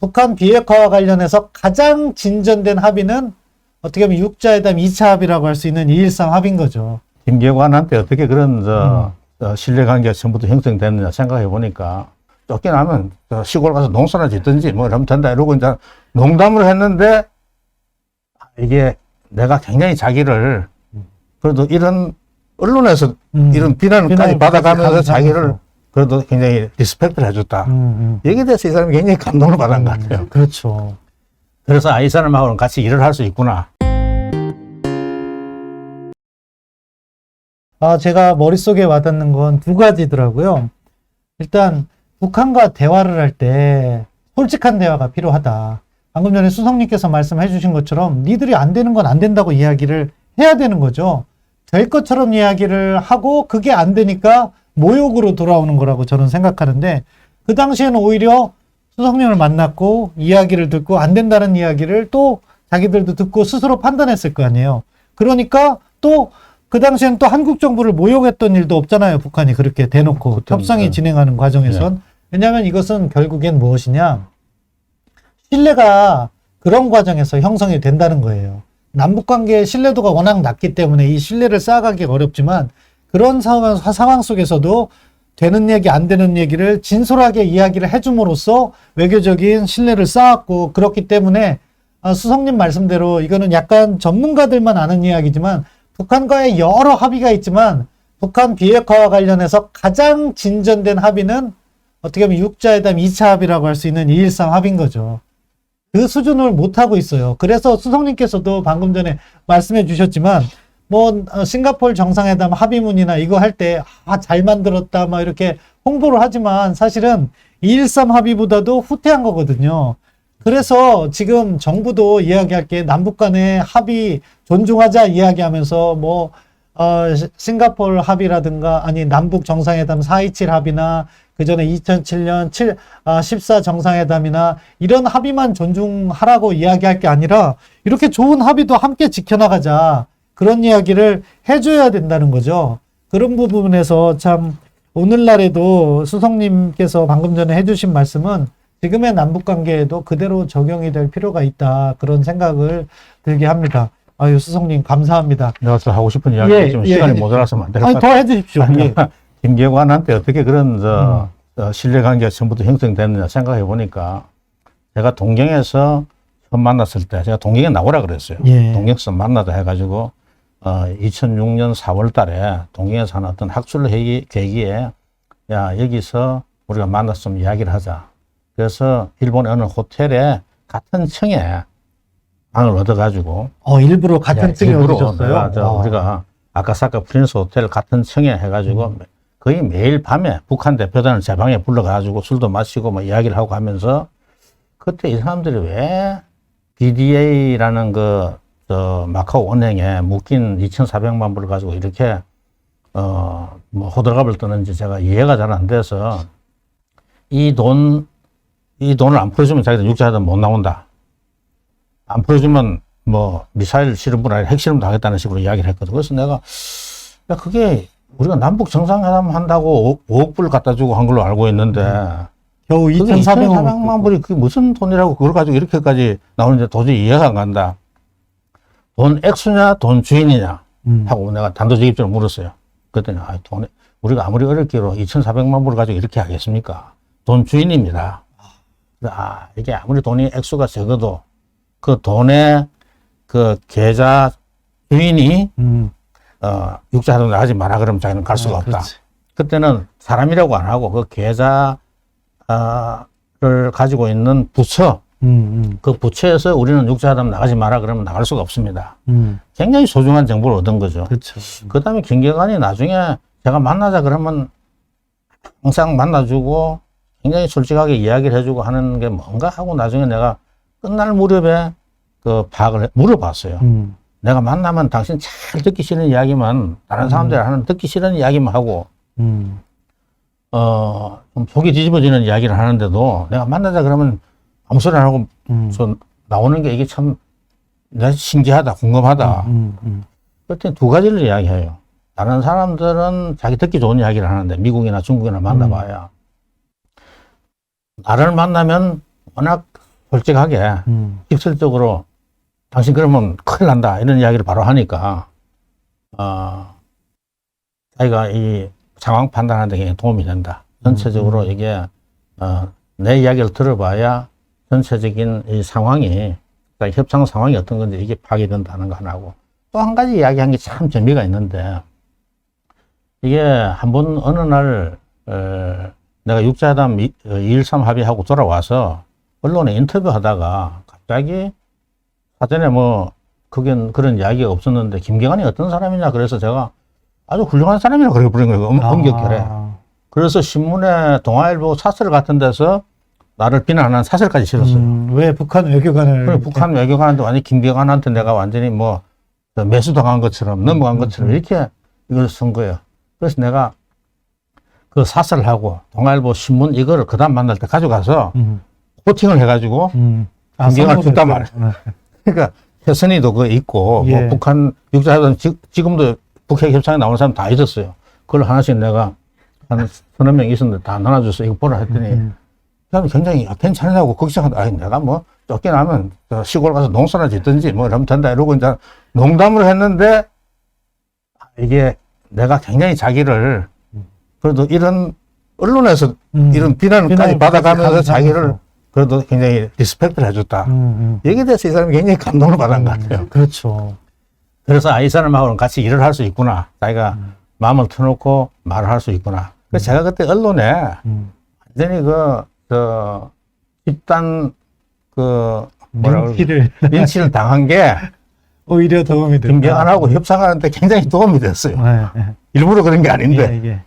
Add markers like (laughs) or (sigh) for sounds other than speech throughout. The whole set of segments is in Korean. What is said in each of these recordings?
북한 비핵화와 관련해서 가장 진전된 합의는 어떻게 보면 육자회담 2차 합의라고 할 수 있는 213 합의인 거죠. 김계관한테 어떻게 그런 저, 어, 신뢰관계가 전부터 형성됐느냐 생각해 보니까 쫓겨나면 저 시골 가서 농사나 짓든지 뭐 이러면 된다 이러고 이제 농담을 했는데 아, 이게 내가 굉장히 자기를 그래도 이런 언론에서 음. 이런 비난까지 비난을 받아가면서 받아가면서. 자기를 그래도 굉장히 리스펙트를 해줬다. 음, 음. 여기에 대해서 이 사람이 굉장히 감동을 받은 것 같아요. 그렇죠. 그래서 아, 이 사람하고는 같이 일을 할 수 있구나. 아, 제가 머릿속에 와닿는 건 두 가지더라고요. 일단, 북한과 대화를 할 때 솔직한 대화가 필요하다. 방금 전에 수석님께서 말씀해 주신 것처럼 니들이 안 되는 건 안 된다고 이야기를 해야 되는 거죠. 될 것처럼 이야기를 하고 그게 안 되니까 모욕으로 돌아오는 거라고 저는 생각하는데 그 당시에는 오히려 수석님을 만났고 이야기를 듣고 안 된다는 이야기를 또 자기들도 듣고 스스로 판단했을 거 아니에요. 그러니까 또 그 당시엔 또 한국 정부를 모욕했던 일도 없잖아요. 북한이 그렇게 대놓고 그때는, 협상이 네. 진행하는 과정에선. 왜냐하면 이것은 결국엔 무엇이냐. 신뢰가 그런 과정에서 형성이 된다는 거예요. 남북 관계의 신뢰도가 워낙 낮기 때문에 이 신뢰를 쌓아가기가 어렵지만 그런 상황, 상황 속에서도 되는 얘기 안 되는 얘기를 진솔하게 이야기를 해줌으로써 외교적인 신뢰를 쌓았고 그렇기 때문에 아, 수석님 말씀대로 이거는 약간 전문가들만 아는 이야기지만 북한과의 여러 합의가 있지만 북한 비핵화와 관련해서 가장 진전된 합의는 어떻게 보면 육자회담 2차 합의라고 할 수 있는 213 합의인 거죠. 그 수준을 못 하고 있어요. 그래서 수석님께서도 방금 전에 말씀해 주셨지만 뭐 어, 싱가폴 정상회담 합의문이나 이거 할 때 아 잘 만들었다 막 이렇게 홍보를 하지만 사실은 213 합의보다도 후퇴한 거거든요. 그래서 지금 정부도 이야기할 게 남북 간의 합의 존중하자 이야기하면서 뭐 어, 시- 싱가폴 합의라든가 아니 남북 정상회담 427 합의나 그 전에 2007년 7, 아, 14 정상회담이나 이런 합의만 존중하라고 이야기할 게 아니라 이렇게 좋은 합의도 함께 지켜나가자 그런 이야기를 해줘야 된다는 거죠. 그런 부분에서 참 오늘날에도 수석님께서 방금 전에 해주신 말씀은 지금의 남북 관계에도 그대로 적용이 될 필요가 있다 그런 생각을 들게 합니다. 아유 수석님 감사합니다. 내가 저 하고 싶은 이야기 예, 있지만 예. 시간이 모자라서 것 아니 같아요. 더 해주십시오. 예. (laughs) 김계관한테 어떻게 그런 저, 음. 저 신뢰 관계가 전부터 형성됐느냐 생각해 보니까 제가 동경에서 처음 만났을 때 제가 동경에 나오라 그랬어요. 예. 동경에서 만나자 해가지고 어, 2006년 4월 달에 동경에서 하는 어떤 학술 회의, 계기에 야 여기서 우리가 만나서 좀 이야기를 하자. 그래서 일본의 어느 호텔에 같은 층에 방을 얻어가지고 어 일부러 같은 예, 층에 일부러 저 와. 우리가 아카사카 프린스 호텔 같은 층에 해가지고 음. 거의 매일 밤에 북한 대표단을 제 방에 불러가지고 술도 마시고 뭐 이야기를 하고 하면서 그때 이 사람들이 왜 BDA라는 그, 저, 마카오 은행에 묶인 2,400만 불을 가지고 이렇게, 어, 뭐, 호들갑을 떠는지 제가 이해가 잘 안 돼서 이 돈, 이 돈을 안 풀어주면 자기들 육자하든 못 나온다. 안 풀어주면 뭐 미사일 실험뿐 아니라 핵실험도 하겠다는 식으로 이야기를 했거든. 그래서 내가 야 그게 우리가 남북 정상회담 한다고 5 억 불 갖다 주고 한 걸로 알고 있는데 겨우 그게 2,400만 2,400만 불이 그게 무슨 돈이라고 그걸 가지고 이렇게까지 나오는데 도저히 이해가 안 간다. 돈 액수냐 돈 주인이냐 음. 하고 내가 단도직입적으로 물었어요. 그랬더니 아, 돈 우리가 아무리 어렵기로 2,400만 불을 가지고 이렇게 하겠습니까? 돈 주인입니다. 아 이게 아무리 돈이 액수가 적어도 그 돈의 그 계좌 주인이 음. 어 육자하던 하지 마라 그러면 자기는 갈 수가 아, 없다. 그렇지. 그때는 사람이라고 안 하고 그 계좌를 가지고 있는 부처 음, 그 부처에서 우리는 육자하담 나가지 마라 그러면 나갈 수가 없습니다. 음, 음. 굉장히 소중한 정보를 얻은 거죠. 그렇죠. 그 다음에 김계관이 나중에 제가 만나자 그러면 항상 만나주고 굉장히 솔직하게 이야기를 해주고 하는 게 뭔가 하고 나중에 내가 끝날 무렵에 그 파악을 해- 물어봤어요. 음. 내가 만나면 당신 잘 듣기 싫은 이야기만 다른 사람들이 하는 듣기 싫은 이야기만 하고 음. 어, 좀 속이 뒤집어지는 이야기를 하는데도 내가 만나자 그러면 아무 소리 안 하고 음. 저 나오는 게 이게 참 신기하다, 궁금하다. 음, 음. 그랬더니 두 가지를 이야기해요. 다른 사람들은 자기 듣기 좋은 이야기를 하는데 미국이나 중국이나 만나봐야 나를 만나면 워낙 솔직하게 음. 직설적으로 당신 그러면 큰일 난다 이런 이야기를 바로 하니까 어, 자기가 이 상황 판단하는 데 굉장히 도움이 된다. 전체적으로 이게 어, 내 이야기를 들어봐야 전체적인 이 상황이 그러니까 협상 상황이 어떤 건지 이게 파악이 된다는 거 하나고 또 한 가지 이야기한 게 참 재미가 있는데 이게 한 번 어느 날 어, 내가 육자담 213 합의하고 돌아와서 언론에 인터뷰하다가 갑자기 사전에 뭐 그게 그런 이야기가 없었는데 김경환이 어떤 사람이냐 그래서 제가 아주 훌륭한 사람이라고 그래 부른 거예요. 엄- 엄격결에. 아. 그래서 신문에 동아일보 사설 같은 데서 나를 비난하는 사설까지 실었어요. 음, 왜 북한 외교관을 그래, 북한 외교관한테 완전히 김경환한테 내가 완전히 뭐 매수당한 것처럼 넘어간 것처럼 이렇게 이걸 쓴 거예요. 그래서 내가 그 사설을 하고 동아일보 신문 이거를 그 다음 만날 때 가져가서 음, 코팅을 해가지고 음. 아, 김경환 줬단 했어요. 말이야. (laughs) 그러니까 혜선이도 그거 있고 예. 뭐 북한 육자하던 지금도 북핵 협상에 나오는 사람 다 있었어요. 그걸 하나씩 내가 한 서너 명 있었는데 다 나눠줘서 이거 보라 했더니 음. 그 사람이 굉장히 아, 괜찮냐고 걱정한다. 아니 내가 뭐 쫓겨나면 저 시골 가서 농사나 짓든지 뭐 이러면 된다 이러고 이제 농담을 했는데 아, 이게 내가 굉장히 자기를 그래도 이런 언론에서 음. 이런 비난까지 받아가면서. 자기를 그래도 굉장히 리스펙트를 해줬다. 음, 음. 여기에 대해서 이 사람이 굉장히 감동을 받은 것 같아요. 그렇죠. 그래서 아, 이 사람하고는 같이 일을 할 수 있구나. 자기가 마음을 터놓고 말을 할 수 있구나. 그래서 제가 그때 언론에 음. 완전히 그, 저, 집단, 그, 뭐라? 민피를 민치를 당한 게 오히려 도움이 된다. 김경환하고 협상하는데 굉장히 도움이 됐어요. 네, 네. 일부러 그런 게 아닌데. 예, 예.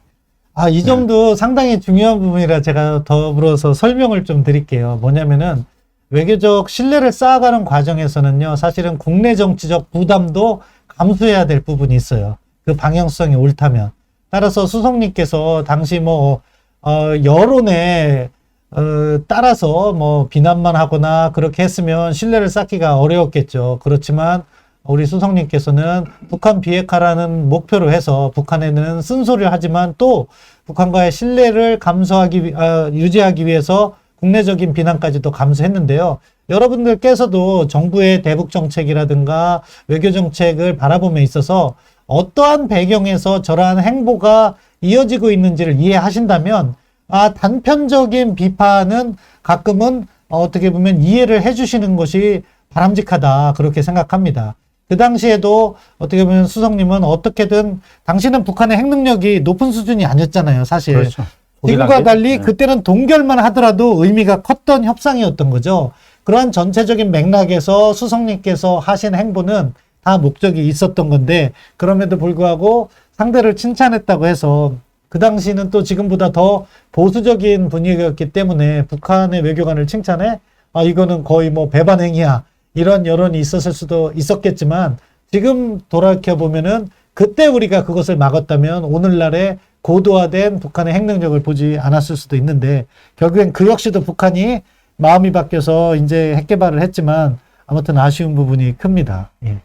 아, 이 점도 상당히 중요한 부분이라 제가 더불어서 설명을 좀 드릴게요. 뭐냐면은 외교적 신뢰를 쌓아가는 과정에서는요, 사실은 국내 정치적 부담도 감수해야 될 부분이 있어요. 그 방향성이 옳다면. 따라서 수석님께서 당시 뭐, 어, 여론에, 어, 따라서 뭐 비난만 하거나 그렇게 했으면 신뢰를 쌓기가 어려웠겠죠. 그렇지만 우리 수석님께서는 북한 비핵화라는 목표로 해서 북한에는 쓴소리를 하지만 또 북한과의 신뢰를 감소하기 위- 아, 유지하기 위해서 국내적인 비난까지도 감수했는데요. 여러분들께서도 정부의 대북 정책이라든가 외교 정책을 바라봄에 있어서 어떠한 배경에서 저러한 행보가 이어지고 있는지를 이해하신다면 아 단편적인 비판은 가끔은 어떻게 보면 이해를 해주시는 것이 바람직하다 그렇게 생각합니다. 그 당시에도 어떻게 보면 수석님은 어떻게든 당신은 북한의 핵 능력이 높은 수준이 아니었잖아요, 사실. 그렇죠. 지금과 달리 네. 그때는 동결만 하더라도 의미가 컸던 협상이었던 거죠. 그러한 전체적인 맥락에서 수석님께서 하신 행보는 다 목적이 있었던 건데 그럼에도 불구하고 상대를 칭찬했다고 해서 그 당시는 또 지금보다 더 보수적인 분위기였기 때문에 북한의 외교관을 칭찬해 아 이거는 거의 뭐 배반 행위야 이런 여론이 있었을 수도 있었겠지만 지금 돌이켜 보면은 그때 우리가 그것을 막았다면 오늘날의 고도화된 북한의 핵 능력을 보지 않았을 수도 있는데 결국엔 그 역시도 북한이 마음이 바뀌어서 이제 핵 개발을 했지만 아무튼 아쉬운 부분이 큽니다. 예.